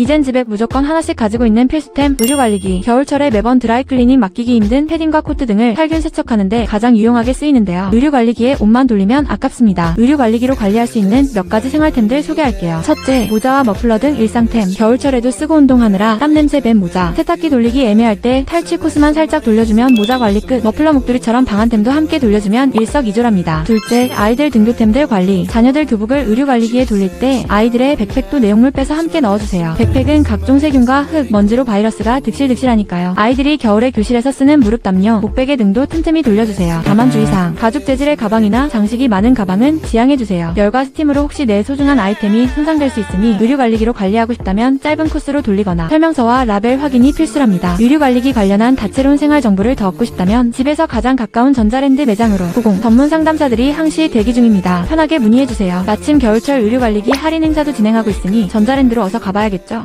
이젠 집에 무조건 하나씩 가지고 있는 필수템 의류 관리기 겨울철에 매번 드라이클리닝 맡기기 힘든 패딩과 코트 등을 살균 세척하는데 가장 유용하게 쓰이는데요. 의류 관리기에 옷만 돌리면 아깝습니다. 의류 관리기로 관리할 수 있는 몇 가지 생활템들 소개할게요. 첫째 모자와 머플러 등 일상템. 겨울철에도 쓰고 운동하느라 땀냄새 밴 모자. 세탁기 돌리기 애매할 때 탈취 코스만 살짝 돌려주면 모자 관리 끝. 머플러 목도리처럼 방한템도 함께 돌려주면 일석이조랍니다. 둘째 아이들 등교템들 관리. 자녀들 교복을 의류 관리기에 돌릴 때 아이들의 백팩도 내용물 빼서 함께 넣어주세요 백팩은 각종 세균과 흙, 먼지로 바이러스가 득실득실하니까요. 아이들이 겨울에 교실에서 쓰는 무릎 담요, 목베개 등도 틈틈이 돌려주세요. 다만 주의사항 가죽 재질의 가방이나 장식이 많은 가방은 지양해주세요. 열과 스팀으로 혹시 내 소중한 아이템이 손상될 수 있으니 의류관리기로 관리하고 싶다면 짧은 코스로 돌리거나 설명서와 라벨 확인이 필수랍니다. 의류관리기 관련한 다채로운 생활 정보를 더 얻고 싶다면 집에서 가장 가까운 전자랜드 매장으로 90 전문 상담사들이 항시 대기 중입니다. 편하게 문의해주세요. 마침 겨울철 의류관리기 할인 행사도 진행하고 있으니 전자랜드로 어서 가봐야겠죠